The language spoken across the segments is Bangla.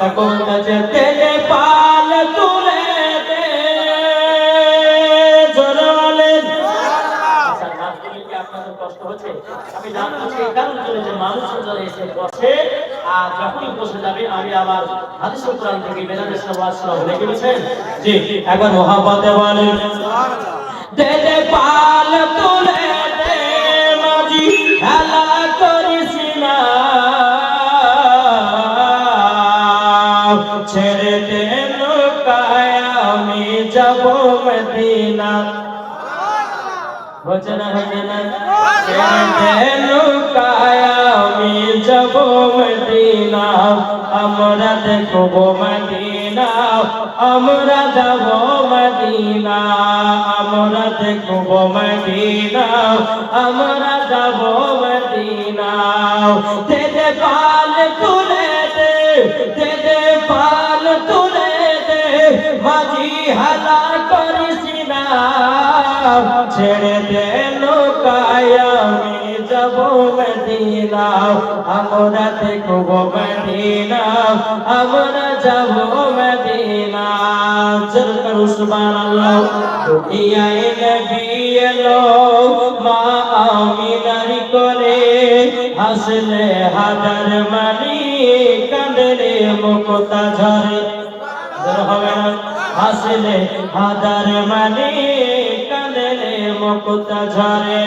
তখন কাছে তেলে পাল তুলে দে জোরে বলেন নাচ করলে কি আপনাদের কষ্ট হচ্ছে? আমি করছি এই কারণের যে মানুষের জন্য এসে বসে, আর যখনই বসে যাবে, আমি আবার হাদিসুল কোরআন থেকে বেনারস? জি, একবার মহাব্বতে বলেন, দে দে পাল তুলে যাব মদিনা হচ্ছে না হচ্ছে না ছেড়ে নৌকায় আমি যাব মদিনা আমরা দেখব মদিনা আমরা যাব মদিনা আমরা দেখব মদিনা আমরা যাব মদিনা দে দে পাল তুলে দে দে দে পাল তুলে দে মাঝি হালা করিস না। ছেড়ে দে নৌকায়, আমি যাব মদিনা। আমরা দেখব মদিনা, আমরা যাব মদিনা। চল করু, সুবহানাল্লাহ। দুনিয়ায় নবী এলো, মা আমিনার কোলে। হাসলে হাজার মানি কান্দরে মুক্তা ঝরে হবে। না হাসলে হাজার মানে কান্দরে মুক্তা ঝরে।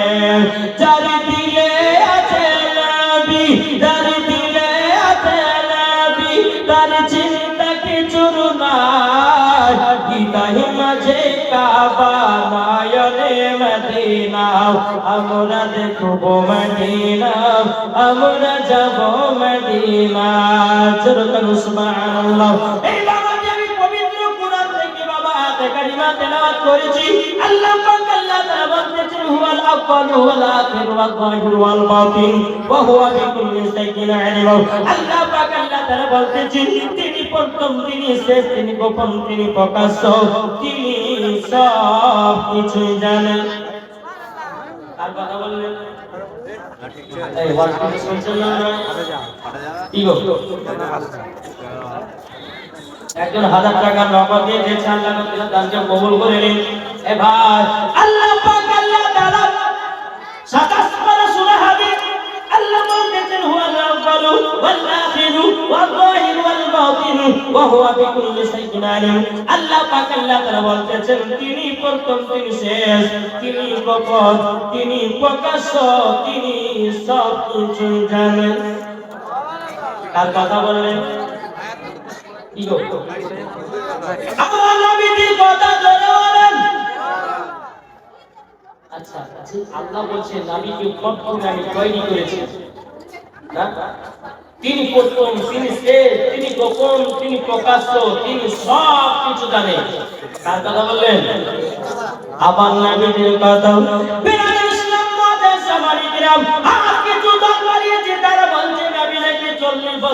চারিদিকে আছে নবী চারিদিকে আছে নবী, তার চিন্তা কিছু নাই। হৃদয় মাঝে কাবা নয়নে মদিনা আমরা দেখব মদিনা, আমরা যাব মদিনা। চরকান সুবহানাল্লাহ। করেছি। আল্লাহ পাক আল্লাহ তাআলা বলতেছেন হুয়াল আউয়াল ওয়াল আখির ওয়াল যাহির ওয়াল বাতিন ওয়া হুয়া বিকুল্লি শাইইন আলিম। আল্লাহ পাক আল্লাহ তাআলা বলতেছেন তিনি প্রথম তিনি শেষ তিনি গোপন তিনি প্রকাশ্য তিনি সব কিছু জানেন। আর কথা বললেন? এই ওয়াজ শুনছেন না কি গো? একজন হাজার টাকা নগদ দিয়ে লাখ টাকা দানকে কবুল করে নিন। এ ভাই আল্লাহ পাক আল্লাহ তাআলা সাতাশ পারা সূরা হাদিদ আল্লাহ বলতেছেন হুয়াল আউয়ালু ওয়াল আখিরু ওয়াল যাহিরু ওয়াল বাতিনু ওয়া হুয়া বিকুল্লি শাইইন আলিম। আল্লাহ পাক আল্লাহ তাআলা বলতেছেন, তিনি প্রথম, তিনি শেষ, তিনি গোপন তিনি প্রকাশ্য, তিনি সব কিছু জানেন। আর কথা বললেন? আমার আচ্ছা আচ্ছা আল্লাহ বলছে নবীকে প্রথমে আমি তৈরি করেছি তিনি প্রথম, তিনি শেষ, তিনি গোপন, তিনি প্রকাশ্য, তিনি সব কিছু জানেন কার কথা বললেন? আমার নবীজির কথা।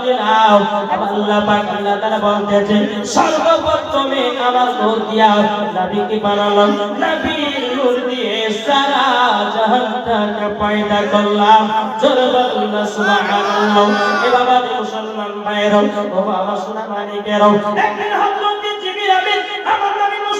বাবাজি নাও। আল্লাহ পাক আল্লাহ তাআলা বলতেছে সর্বপ্রথমে আমার নূর দিয়া নবীকে বানালাম। নবীর নূর দিয়ে সারা জাহানটাকে পয়দা করলাম। জোরে বলুন সুবহানাল্লাহ। এ বাবা মুসলমান ভাইরা ও বাবা সোনা মানিকেরাও একদিন হযরত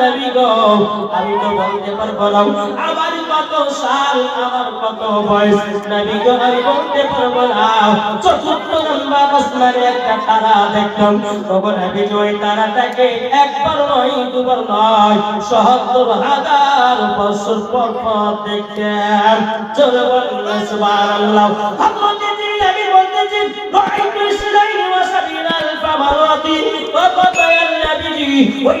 নবী গো, আমি তো বলতে পারব না। আমার কত সাল, আমার কত বয়স, নবী গো, আমি বলতে পারব না। চতুর্থ নম্বর আসমানে একটা তারা দেখলাম। তখন নবী ওই তারাটাকে একবার নয়, দুবার নয় সহস্র হাজার বছর পর পর দেখতেন চলে বললেন সুবহানাল্লাহ। হযরত ওই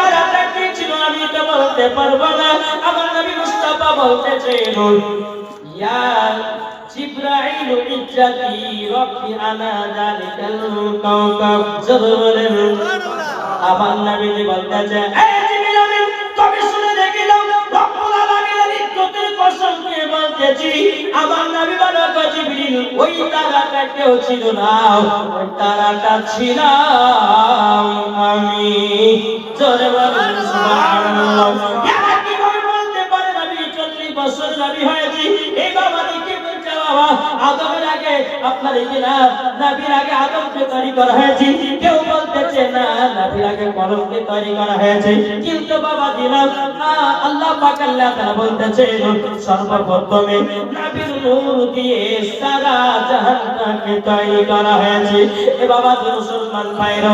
আমি তো বলতে পারব না। আমার নবী মুস্তাফা ইয়া রব্বি আনা যালিকাল কাওকাব আমার নবীজি বলতেছে এই জিবরিল আমি তবে শুনে রব্বুল ইজ্জতের কসম বলতেছি, আমার নবী বলো ওই তারাটা কেউ ছিল না, ওই তারাটা আমি। জোরে বলুন সুবহানাল্লাহ। ইয়ারা কীভাবে বলতে পারে? আমি 40 বছর নবী হয়েছি এই বাবা কি বলছে বাবা? আদমের আপনার এই না নবীর আগে আদমকে তৈরি করা হয়েছে, কেউ বলতেছে, না নবীর আগে কলমকে তৈরি করা হয়েছে। কিন্তু বাবা দিলাম না, আল্লাহ পাক আল্লাহ তাআলা বলতেছে, সর্বপ্রথমে নবীর নূর দিয়ে সারা জাহান্নামকে তৈরি করা হয়েছে। এ বাবা মুসলমান ভাইরা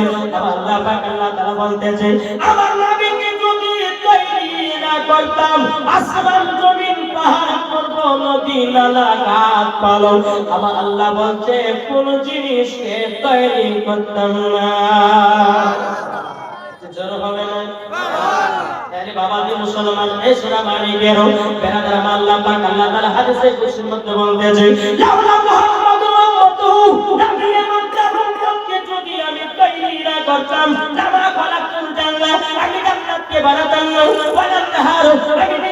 আল্লাহ পাক আল্লাহ তাআলা বলতেছে, আমার নবীকে যদি তৈরি না করতাম, আসমান জমিন পাহাড় পর্বত নদী নালা ঘাট পালং। আমার আল্লাহ বলছে, কোন জিনিসকে তৈরি করতাম না। জোর হবে না বাবা দি মুসলমান, এই মানি বেরো। বেরাদার আল্লাহ পাক আল্লাহ তাআলা হাদিসে কুরসির মধ্যে বলতেছে, লাউলা মুহাম্মাদুর উম্মতুহু নবী এবং উম্মতকে যদি আমি তৈরি না করতাম, লামা খালাকুল জান্নাত, আমি জান্নাতকে বানাতাম না। ওয়ালাল নাহার, আমি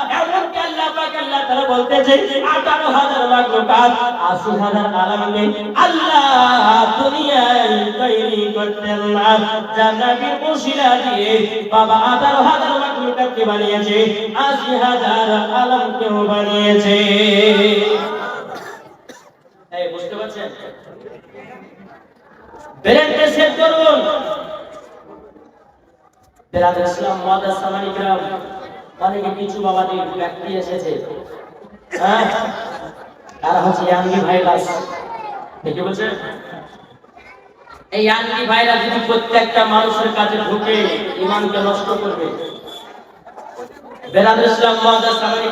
আল্লাহ তাআলা বলতেছে 18000 মাখলুকাত 80000 আলামকে আল্লাহ দুনিয়ায় তৈরি করতেন না। যা নবীর ওসিলা দিয়ে বাবা 18000 মাখলুকাতকে বানিয়েছে 80000 আলামকেও বানিয়েছে। এই, বুঝতে পারছেন? ব্রেনকে সেট করুন। বেরাদ ইসলাম মাদার গ্রাম অনেকে কিছু বাবাদের ব্যক্তি এসেছে। হ্যাঁ তারা হচ্ছে ইয়াঙ্গি ভাইরাস। দেখে বলছে, এই ইয়াঙ্গি ভাইরাস যদি প্রত্যেকটা মানুষের কাছে ঢুকে, ইমানকে নষ্ট করবে। বেরাদ ইসলাম সালানি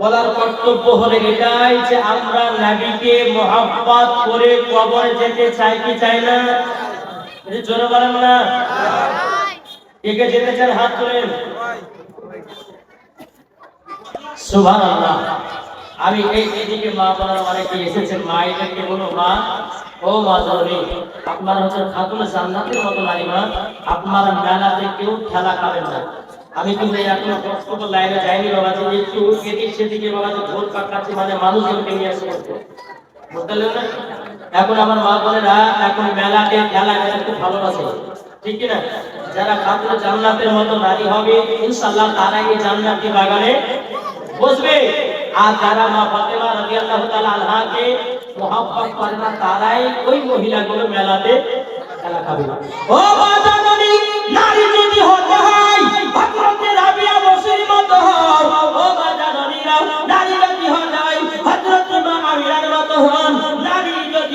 বলার কর্তব্য হলো এটাই যে আমরা নবীকে মহাব্বত করে কবরে যেতে চাই কি চাই না। জোরে বলেন না। কে কে যেতে চান হাত তোলেন? আমি এই এদিকে মা বোনেরা অনেকে এসেছেন মা এদেরকে বলো মা? ও মা জননী, আপনারা হচ্ছেন খাতুন জান্নাতের মতো নারী মা, আপনারা মেলাতে কেউ খেলা খাবেন না। আমি কিন্তু এখনও বক্তব্য লাইনে যাইনি বাবা যে একটু এদিক সেদিকে বাবা যে ভোট কাটাচ্ছি মানে মানুষজনকে নিয়ে আসে বুঝতে না? এখন আমার মা বোনেরা এখন মেলাতে খেলা খেলা খুব ভালোবাসে। ঠিক কি না? যারা খাতুন জান্নাতের মতো নারী হবে, ইনশাআল্লাহ তারাই এই জান্নাতি বাগানে বসবে। আর যারা মা ফাতেমা রাদিয়াল্লাহু তাআলা আনহাকে মহব্বত করে না, তারাই ওই মহিলাগুলো মেলাতে খেলা খাবে ও মা জননী, নারী যদি হতে হয়, হযরতে রাবিয়া বসির মতো হও ও মা জননীরা, নারী যদি হয় মা হন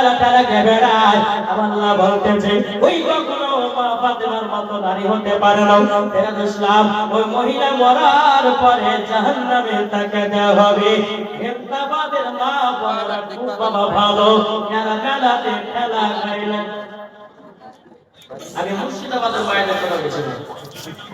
খুলে বাবা দিয়ে মেলা মেলা ঠেলা খেয়ে বেড়ায় আমার আল্লাহ বলতেছে, ওই কখনো মা ফাতেমার মতো নারী হতে পারে না। এরা ইসলাম, ওই মহিলা মরার পরে জাহান্নামে তাকে দেওয়া হবে। হেমদাবাদের মা বোনেরা খুব বাবা ভালো। এরা মেলাতে খেলা খাইলেন। আমি মুর্শিদাবাদের বাইরে কথা গেছিলাম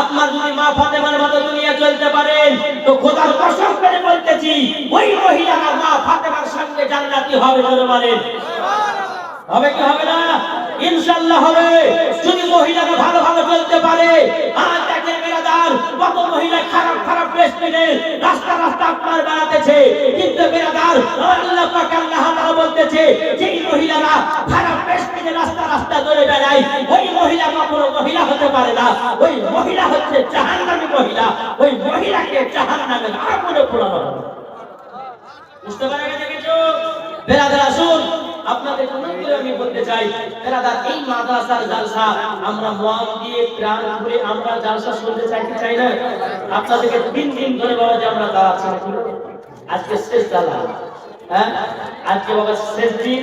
আপনার যদি মা ফাতেমার মতো দুনিয়া চলতে পারেন তো খোদার কসম করে বলতেছি, ওই মহিলারা মা ফাতেমার সঙ্গে জান্নাতি হবে জোরে বলেন। হবে কি হবে না? ইনশাআল্লাহ হবে। যদি মহিলারা ভালো ভালো চলতে পারে আর দেখেন কত মহিলা খারাপ খারাপ ড্রেস কিনে রাস্তা রাস্তা আপনার বেড়াতেছে। কিন্তু বেরাদার, আল্লাহ পাক বলতেছে যে মহিলারা খারাপ ড্রেস কিনে রাস্তা রাস্তা ধরে বেড়ায়, ওই মহিলা কখনো মহিলা হতে পারে না। ওই মহিলা হচ্ছে জাহান্নামী মহিলা। ওই মহিলাকে জাহান্নামের আগুনে পোড়ানো হবে। বুঝতে পারা গেছে কিছু? বেরাদার, আসুন। আপনাদের আমি বলতে চাই। এই মাদ্রাসার জালসা আমরা মন দিয়ে প্রাণ আমরা জালসা শুনতে চাই না? আপনাদেরকে তিন দিন ধরে যে আমরা দাঁড়াচ্ছি আজকে শেষ দালা হ্যাঁ? আজকে বাবা শেষ দিন।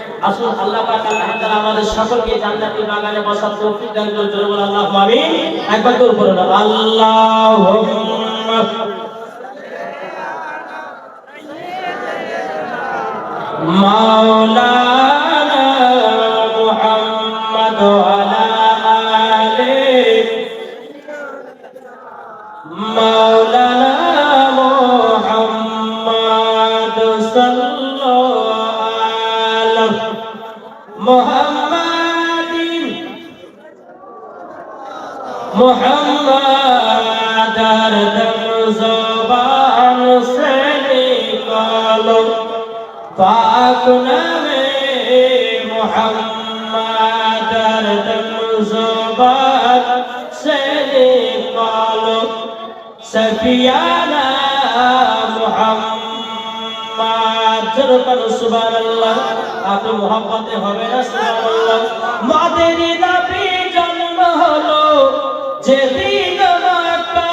আসুন আল্লাহ পাক আল্লাহ তাআলা আমাদের সকলকে জান্নাতের বাগানে বসার তৌফিক দান করুন, জোরে বলে আল্লাহু আমিন। একবার আল্লাহুম্মা। পাক নামে মুহাম্মদ দম জবান সে নিকালো সফিয়ানা মুহাম্মদ জরকার সুবহানাল্লাহ। আপনি মোহাম্মতে হবে না সুবহানাল্লাহ? মাদের নবী জন্ম হলো যেদিন মক্কায়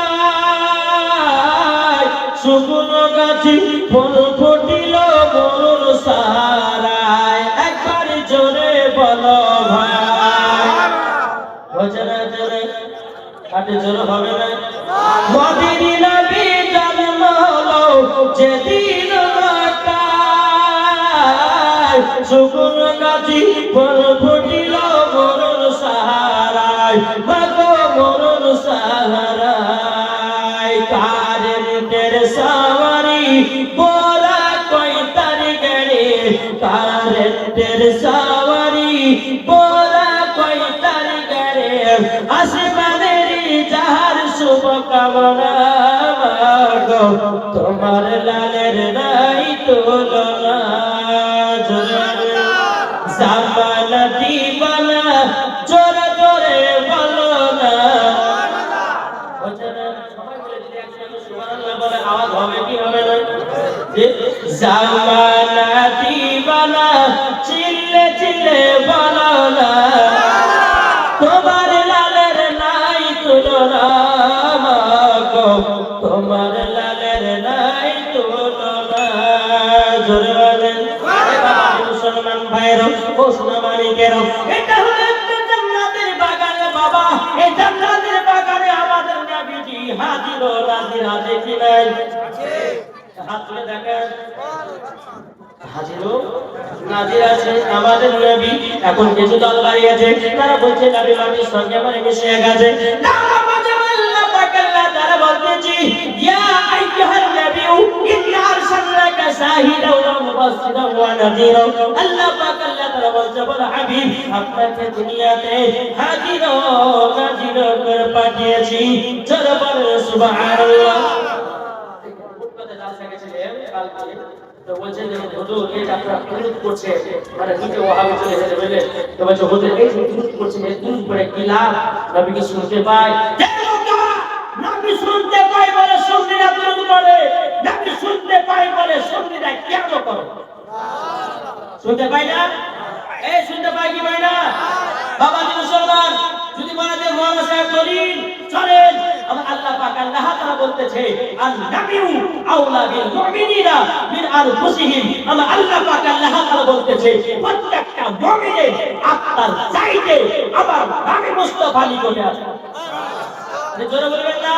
শুকনো গাছি ফুল ফুটিল জোরে বলো ভাই। জোরে কাটে জোরে হবে না? মদিনী নবী জন্ম হলো যেদিন শুকনো গাছি ফুল ফুটিল মরুর কারেন্টের সাওয়ারি বোরা কই তার গড়ে আসমানের যাহার শুভ কামনা তোমার লালের নাই তুলনা। জামানা দিবানা এটা হলো একটা জান্নাতের বাগান বাবা। এই জান্নাতের বাগানে আমাদের নবীজি হাজির ও নাজির আছে কি নাই হাত তুলে দেখেন। হাজিরও নাজির আছে আমাদের নবী। এখন কিছু দল বাড়িয়েছে তারা বলছে নবী মাটির সঙ্গে আমার মিশে গেছে। না, আমাদের আল্লাহ পাক আল্লাহ তারা বলতেছি ইয়া আইয়ুহান নাবিয়্যু ইন্না আরসালনাকা শাহিদান ওয়া মুবাশশিরান ওয়া নাযীরা আল্লাহ আপনাকে দুনিয়াতে হাজির ও নাজির করে পাঠিয়েছি। সুবহানাল্লাহ। হুজুর মানে হুজুর কি শুনতে পাই শুনতে পাই বলে শুনতে সঙ্গীরা কেন শুনতে না? এই শুনতে পাই কি পাই না বাবা জি মুসলমান যদি দলিল চলেন আমার আল্লাহ পাক আল্লাহ তাআলা বলতেছে আন নাবিউ বিল মুমিনিনা মিন আনফুসিহিম। আমার আল্লাহ পাক আল্লাহ তাআলা বলতেছে, প্রত্যেকটা আত্মার চাইতে আমার নবী মুস্তাফা আরে জোরে বলবেন না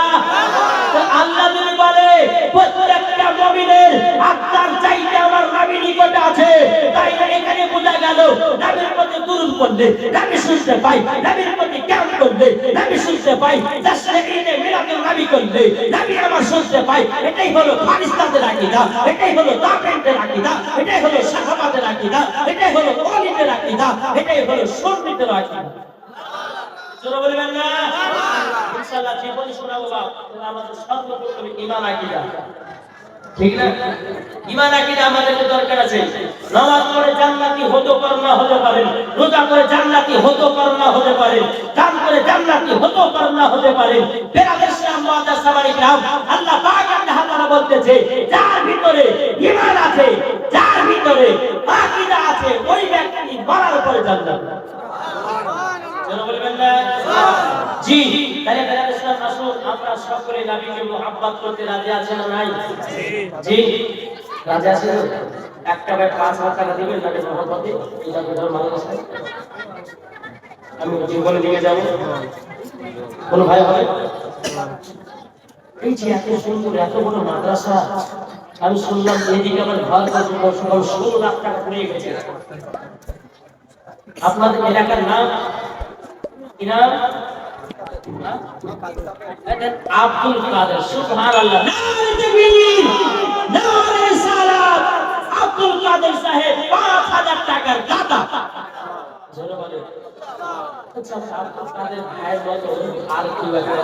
আল্লাহ যদি বলে, প্রত্যেকটা মুমিনের আত্মার চাইতে আমার নবী নিকটে আছে তাই না এখানে বোঝা গেল নবীর প্রতি দুরূদ করলে নবী শুনতে পাই নবীর প্রতি জ্ঞান করলে নবী শুনতে পাই জাসরে ঈদে মিলাদুল নবী করলে নবী আমার শুনতে পাই, এটাই হলো ফারিস্তাদের আকীদা, এটাই হলো তাবেনদের আকীদা, এটাই হলো সাহাবাদের আকীদা, এটাই হলো ওলিদের আকীদা, এটাই হলো সুন্নিদের আকীদা। জোরে বলবেন না? ইনশাআল্লাহ জীবনী শোনাবো আমাদের সর্বপ্রথম ঈমান আকীদা। ঠিক না? ঈমান আকীদা আমাদেরকে দরকার আছে। নামাজ পড়ে জান্নাতি হতে পারেন না হতে পারেন। রোজা করে জান্নাতি হতে পারেন না হতে পারেন। দান করে জান্নাতি হতে পারেন না হতে পারেন। বেরাদের ইসলাম মুআদ্দাস গ্রাম আল্লাহ পাক আল্লাহ তাআলা বলতেছে যার ভিতরে ঈমান আছে যার ভিতরে আকীদা আছে ওই ব্যক্তি মরার পরে জান্নাত। বলবেন না জি তাহলে বেলাল ইসলাম রাসূল আমরা সকলে নবীকে মুহাব্বত করতে রাজি আছেন না নাই? জি। রাজি আছেন? একটা ভাই পাঁচ হাজার টাকা দিবেন নবীর মুহাব্বতে এটা বেদর মানুষ আমি জীবনে নিয়ে যাব। কোন ভাই হবে? এই যে এত সুন্দর এত বড় মাদ্রাসা আমি শুনলাম এদিকে আমার ঘর সকাল ষোলো লাখ টাকা পড়ে গেছে। আপনাদের এলাকার নাম? কি নাম? আব্দুল কাদের সুবহানাল্লাহ নারে তাকবীর নারে সালাত আব্দুল কাদের সাহেব 5000 টাকার দাতা জোরে বলে আচ্ছা আব্দুল কাদের ভাইয়ের মতো আর কি ব্যাপার